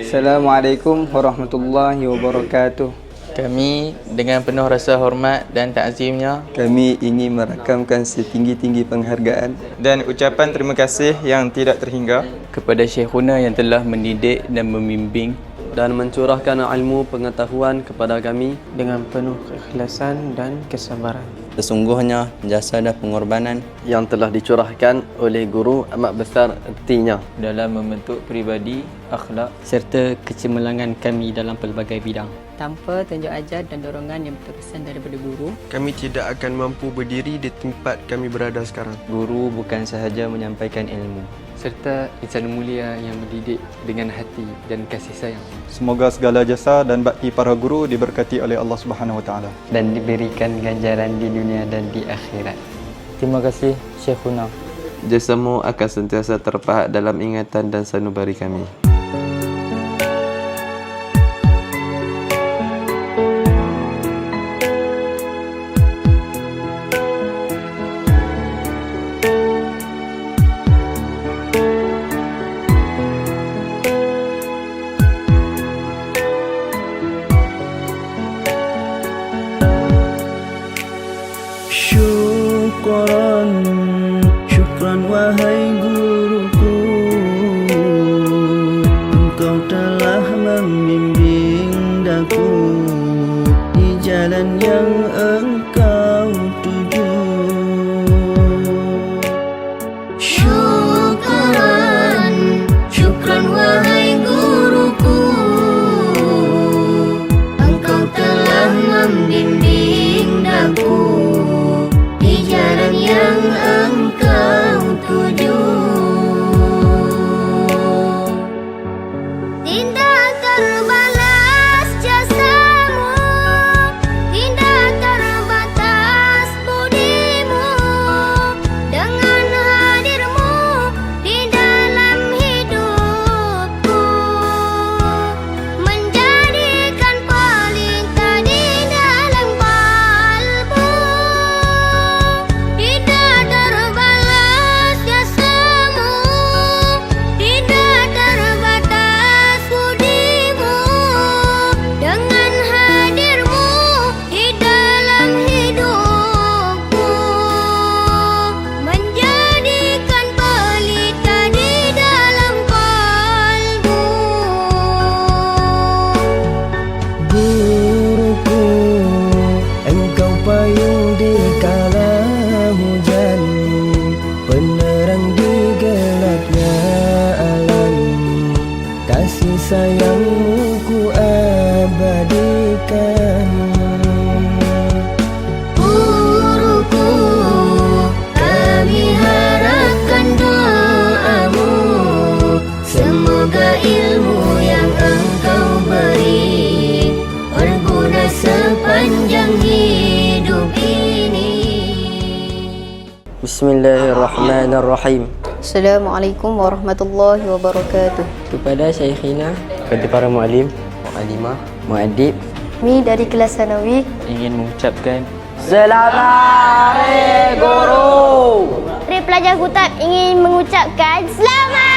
Assalamualaikum warahmatullahi wabarakatuh. Kami dengan penuh rasa hormat dan takzimnya Kami ingin merakamkan setinggi-tinggi penghargaan dan ucapan terima kasih yang tidak terhingga kepada Syekhuna yang telah mendidik dan membimbing dan mencurahkan ilmu pengetahuan kepada kami dengan penuh keikhlasan dan kesabaran. Sesungguhnya jasa dan pengorbanan yang telah dicurahkan oleh guru amat besar ertinya dalam membentuk pribadi, akhlak serta kecemerlangan kami dalam pelbagai bidang. Tanpa tunjuk ajar dan dorongan yang berkesan daripada guru, kami tidak akan mampu berdiri di tempat kami berada sekarang. Guru bukan sahaja menyampaikan ilmu, serta insan mulia yang mendidik dengan hati dan kasih sayang. Semoga segala jasa dan bakti para guru diberkati oleh Allah Subhanahu Wa Taala dan diberikan ganjaran di dunia dan di akhirat. Terima kasih Syekhuna. Jasamu akan sentiasa terpahat dalam ingatan dan sanubari kami. Syukran, syukran wahai guruku. Engkau telah membimbing daku Di jalan yang engkau tuju Bismillahirrahmanirrahim. Assalamualaikum warahmatullahi wabarakatuh. Kepada Syekhina, Kepada para mualim, Mu'alimah, muadib, Kami dari kelas sanawi ingin mengucapkan Selamat Hari Guru Dari pelajar kutab ingin mengucapkan Selamat